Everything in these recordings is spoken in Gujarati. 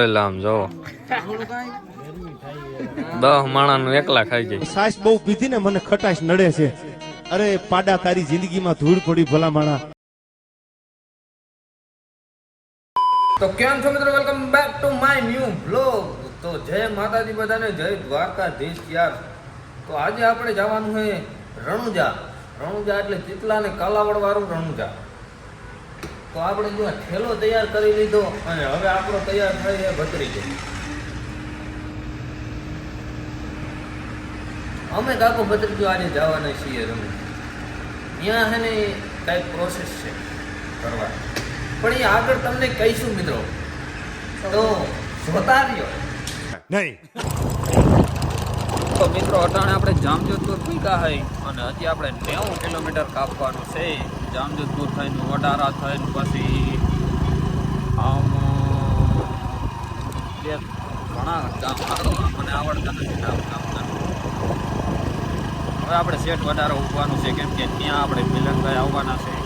પેલા આમ જો દહ માણાનું એકલા ખાઈ જાય. સાસ બહુ પીધી ને મને ખટાશ નડે છે. અરે પાડા તારી જિંદગીમાં ધૂળ પડી ભલા માણા. તો કેમ છો મિત્રો? Welcome back to my new blog તો જય માતાજી બધાને જય દ્વારકાધીશ યાર. તો આજે આપણે જવાનું છે રણુજા. રણુજા એટલે ચિતલા ને કાલાવડ વાળું રણુજા. તો આપણે જો ઠેલો તૈયાર કરી લીધો અને હવે આપણો તૈયાર થઈ એ ભતરી ગયો અમે કાકો ભત્રીજો આજે જવાના છીએ રમે. ત્યાં છે ને કાંઈક પ્રોસેસ છે. કરવા. પણ એ આગળ તમને કહીશું મિત્રો. તો જોતા રહ્યો. નહીં. તો મિત્રો અટાણે આપણે જામજોધપુર પીકા હોય અને હજી આપણે નેવું કિલોમીટર કાપવાનું છે. જામજોધપુર થઈને વડારા થઈને પછી આમ બે ઘણા ગામ મને આવડતા નથી હવે આપણે શેઠ વધારે ઉભવાનું છે કેમ કે ત્યાં આપણે મિલનભાઈ આવવાના છે.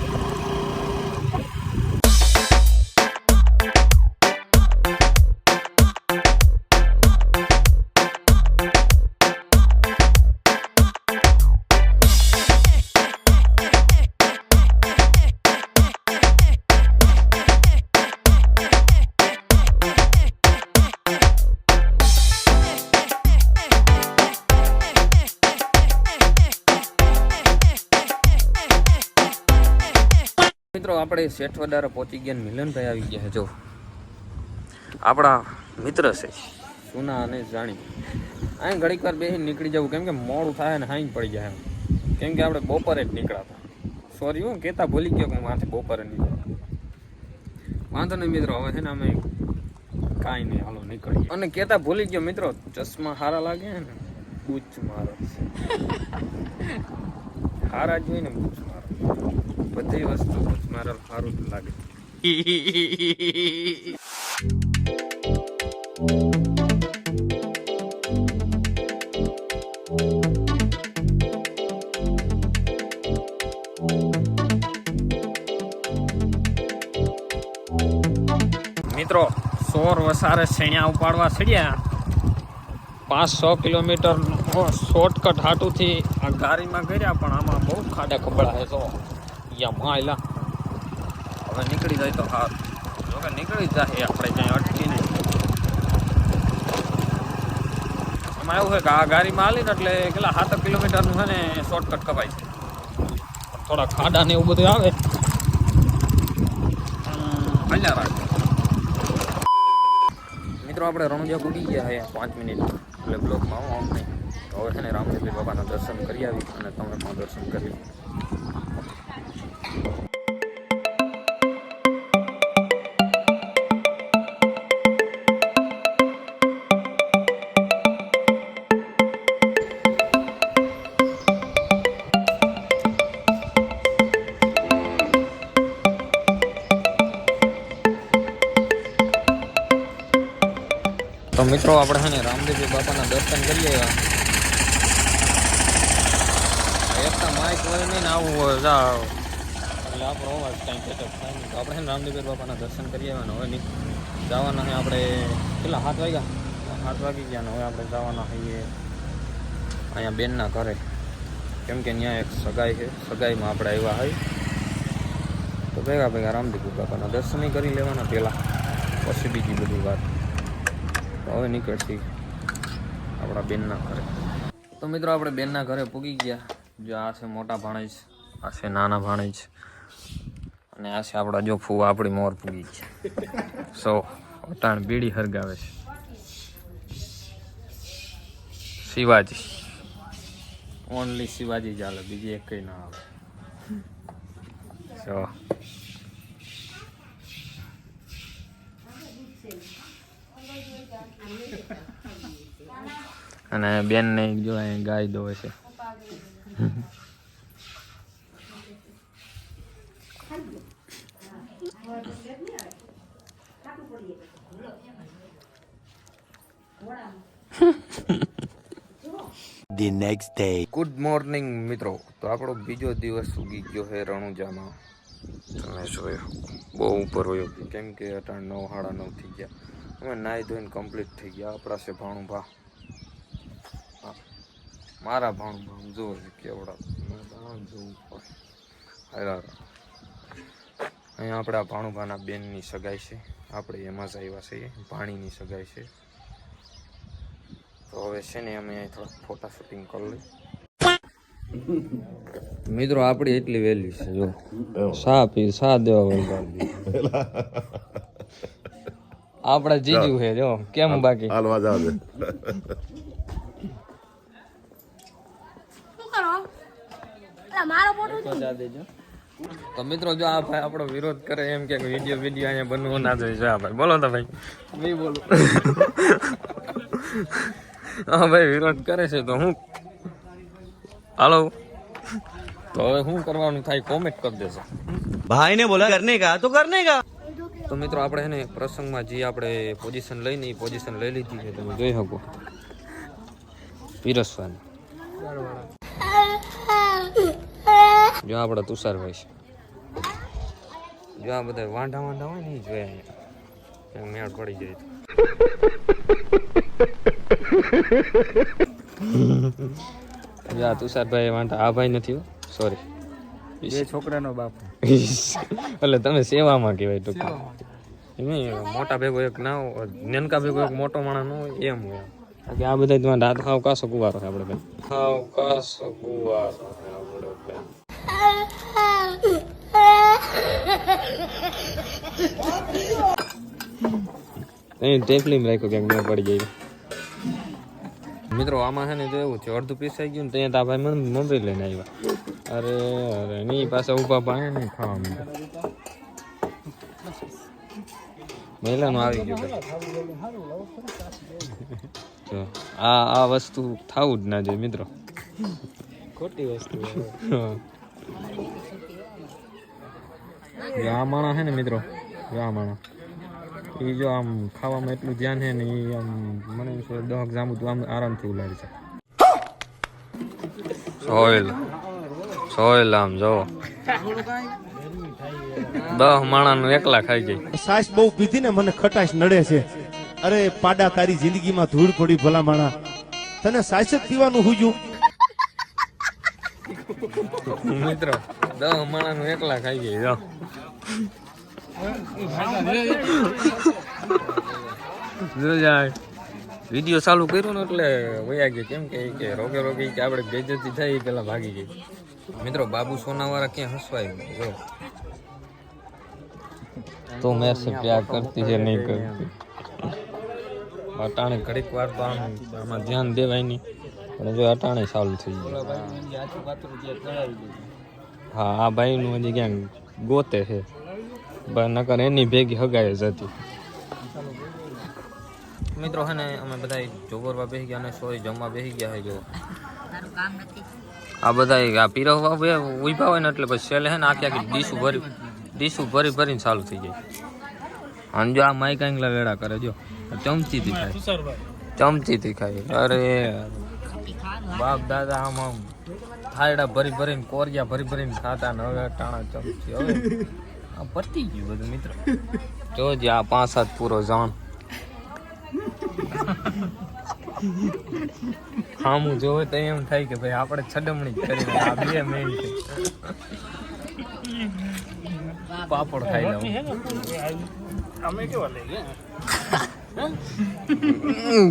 આપણે શેઠ વધારે પહોંચી ગયા મિલનભાઈ આવી ગયા જો. આપણા મિત્ર છે. સુના અને જાણી. અહીં ઘડીક વાર બેસી નીકળી જવું, કેમ કે મોડું થાય ને હાઈ પડી જાય એમ. કેમ કે આપણે બપોરે જ નીકળ્યા હતા સોરી હું કહેતા ભૂલી ગયો કે માથે બપોરે નીકળ્યા વાંધો નહીં મિત્રો, હવે છે ને અમે કાંઈ નહીં, હાલો નીકળીએ. અને કહેતા ભૂલી ગયો મિત્રો, ચશ્મા સારા લાગે ને, બૂચ મારો સારા જોઈને બૂચ મારો. બધી વસ્તુ મારા સારું જ લાગે. મિત્રો, સોર વસારે શેણ્યા ઉપાડવા ચડ્યા. પાંચ સો કિલોમીટર શોર્ટકટ હાટુથી આ ગાડીમાં કર્યા, પણ આમાં બહુ ખાડા ખબડા છે. તો યા માયલા હવે નીકળી જાય તો હાર જોકે નીકળી જ જાય આપણે ક્યાંય અટકી નહીં. એમાં એવું છે કે આ ગાડીમાં હાલીને એટલે કેટલા સાત કિલોમીટરનું છે ને શોર્ટકટ કપાય છે. થોડા ખાડા ને એવું બધું આવે. રાખે. મિત્રો આપણે રણુજા પૂગી ગયા છે પાંચ મિનિટ. એટલે બ્લોકમાં આવો આમ નહીં હવે છે ને રામદેવજી બાબાના દર્શન કરી આવી અને તમે પણ દર્શન કરી તો મિત્રો આપણે છે ને રામદેવજી બાપાના દર્શન કરી આવ્યા તો માઇક હોય નહીં આવું હોય જા એટલે આપણો અવાજ કાંઈ પેટઅપ થાય તો આપણે છે ને રામદેવજી બાપાના દર્શન કરી આવ્યા હવે નહીં જવાના છે આપણે કેટલા? સાત વાગ્યા? સાત વાગી ગયા ને હવે આપણે જવાના છીએ અહીંયા બેનના ઘરે. કેમ કે ત્યાં એક સગાઈ છે. સગાઈમાં આપણે આવ્યા હોય. તો ભેગા ભેગા રામદેવ બાપાના દર્શન કરી લેવાના પહેલાં. પછી બીજી બધી વાત. હવે નીકળતી. આપણા બેનના ઘરે. તો મિત્રો, આપણે બેનના ઘરે પૂગી ગયા. જો આ છે મોટા ભાણેજ, આ છે નાના ભાણેજ, અને આ છે આપણા જો ફૂવા, આપણી મોર પૂગી છે. સો, અટાણ બીડી હરગાવે છે. શિવાજી. ઓનલી શિવાજી ચાલે બીજી એક કઈ ના આવે સો અને બેનને જો અહીં ગાય દોવે છે. The next day. Good morning મિત્રો. તો આપણો બીજો દિવસ ઉગી ગયો છે રણુજામાં. તમે જોયો બહુ ઉપર હોયો કેમ કે અટાણ નવ સાડા નવ થઈ ગયા. અમે નાહી ધોઈને કમ્પ્લીટ થઈ ગયા. આપણા છે ભાણું ભા હા. મારા ભાણ ભા જો કેવડા મેં જોવું પડે. હારા અહીંયા આપણા ભાણુભાના બેનની સગાઈ છે. આપણે એમાં જ આવ્યા છીએ. ભાણીની સગાઈ છે. તો હવે છે ને અમે અહીં થોડા ફોટા શૂટિંગ કરી લઈએ. મિત્રો આપણી એટલી વહેલી છે જો. સા પી સા દેવા વળગાડી આપણા જીજુ છે જો. કેમ બાકી? હાલવા જાવ દે શું કરો અલા પહોંચા દેજો. તો મિત્રો જો આ ભાઈ આપણો વિરોધ કરે એમ કે વીડિયો વીડિયો અહીંયા બનવું ના જોઈએ. જો આ ભાઈ બોલો તો ભાઈ. નહીં બોલો. હા ભાઈ વિરોધ કરે છે તો હું? હાલો. તો હવે શું કરવાનું થાય કોમેન્ટ કરી દેશો ભાઈ ને બોલા કરને કા તો કરને કા તો મિત્રો આપણે ને પ્રસંગમાં જે આપણે પોઝિશન લઈને એ પોઝિશન લઈ લીધી છે તમે જોઈ શકો. પીરસવાની. જો આપણા તુષારભાઈ છે. જો આ બધા વાંઢા વાંઢા હોય ને એ જોઈએ અહીંયા મેળ પડી જાય તો. જો આ તુષારભાઈ વાંઢા આ ભાઈ નથી સોરી બે છોકરાનો બાપ એટલે તમે સેવામાં કહેવાય ટૂંકમાં. મોટા ભેગો એક ના હોય, નેનકા ભેગો એક મોટો માણસ નો હોય એમ હોય. કે આ બધા તમારા દાંત હાવ કાસો કુવારો છે આપણે ભાઈ. ખાવ કાસો કુવારો છે આપણે ભાઈ. અહીં ટેફલીમાં રાખ્યો ક્યાંક મેં પડી જાય મિત્રો આમાં છે ને તો એવું છે અડધું પીસાઈ ગયું ને ત્યાં તો ભાઈ મને મમરી લઈને આવ્યા. અરે અરે ની પાસે ઊભા પાય ને ખાવા માંડ્યા. મહિલાનું આવી ગયું આ આ વસ્તુ થવું જ ના જોઈએ મિત્રો. ખોટી વસ્તુ આ માણા છે ને મિત્રો આ માણા એ જો આમ ખાવામાં એટલું ધ્યાન છે ને એ આમ મને એમ છે દહક જાંબુ તો આમ આરામથી ઉલાડી છે સોયલ સોયલ આમ જો દહ માણાનું એકલા ખાઈ જાય. સાસ બહુ પીધી ને મને ખટાશ નડે છે. અરે પાડા તારી જિંદગીમાં ધૂળ પડી ભલા માણા. તને સાસ જ પીવાનું હુજ્યું મિત્રો દસ માણાનું એકલા ખાઈ ગઈ, જો. વીડિયો ચાલુ કર્યો ને એટલે વયા ગયો. કેમ કે રોગે રોગે કે આપણે બેજતી થઈ એ પેલા ભાગી ગઈ. મિત્રો, બાબુ સોનાવાળા ક્યાં હસવાય? જો. તો મેં સે પ્યાર કરતી છે, નહીં કરતી. અટાણે ઘડીક વાર તો આમ આમાં ધ્યાન દેવાય નહીં. પણ જો અટાણે ચાલુ થઈ ગયું. હા આ ભાઈનું હજી ક્યાંક ગોતે છે. બ- નકર એની ભેગી હગાઈ જ હતી. મિત્રો હે ને અમે બધા જોગરવા બેસી ગયા અને સોય જમવા બેસી ગયા છે જો. આ બધા આ પીરવવા ઊભા હોય ને એટલે પછી છેલ્લે હે ને આખી આખી ડીશું ભરી ડીશું ભરી ભરીને ચાલુ થઈ જાય. અને જો આ માઈક આંગલા વેડા કરે જો ચમચીથી ખાય. ચમચીથી ખાય. અરે બાપ દાદા આમ આમ થાળા ભરી ભરીને, કોરિયા ભરી ભરીને ખાતા ને હવે ટાણા ચમચી, હવે આ પતી ગયું બધું મિત્ર. જોજે આ પાંચ સાત પૂરો જાણ ખામું જોવે તો એમ થાય કે ભાઈ આપણે છડમણી કરીને આ બે મેન છે. પાપડ ખાઈ લઉં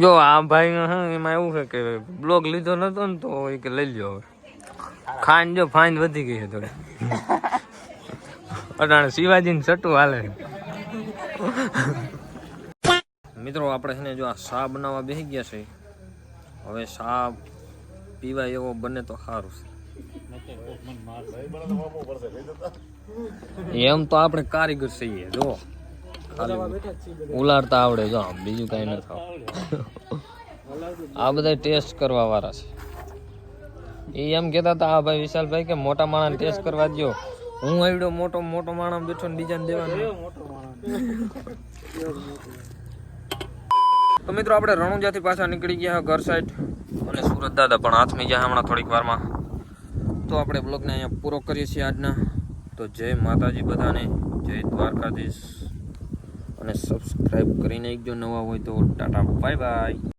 જો આ ભાઈ એમાં એવું છે કે બ્લોગ લીધો નતો ને તો એ કે લઈ લ્યો હવે. ખાન જો ફાઈન વધી ગઈ છે થોડી. અટાણે શિવાજી ને સટુ હાલે મિત્રો, આપણે છે ને જો આ શા બનાવવા બેસી ગયા છે. હવે શા પીવાય એવો બને તો સારું છે. એમ તો આપણે કારીગર છીએ જો ઉલાડતા આવડે જો આમ, બીજું કઈ ન થાવ આ બધા ટેસ્ટ કરવા વાળા છે. એ એમ કહેતા હતા, આ ભાઈ વિશાલભાઈ કે મોટા માણસ ટેસ્ટ કરવા દો હું આવડ્યો મોટો મોટો માણસ બેઠો ને બીજાને દેવાનો. તો મિત્રો, આપણે રણુજાથી પાછા નીકળી ગયા ઘર સાઈડ અને સુરત દાદા પણ હાથમાં ગયા હમણાં થોડીક વારમાં. તો આપણે બ્લોગને અહીંયા પૂરો કરીએ છીએ આજના. તો જય માતાજી બધાને. જય દ્વારકાધીશ. અને સબસ્ક્રાઈબ કરીને એકજો નવા હોય તો ટાટા બાય બાય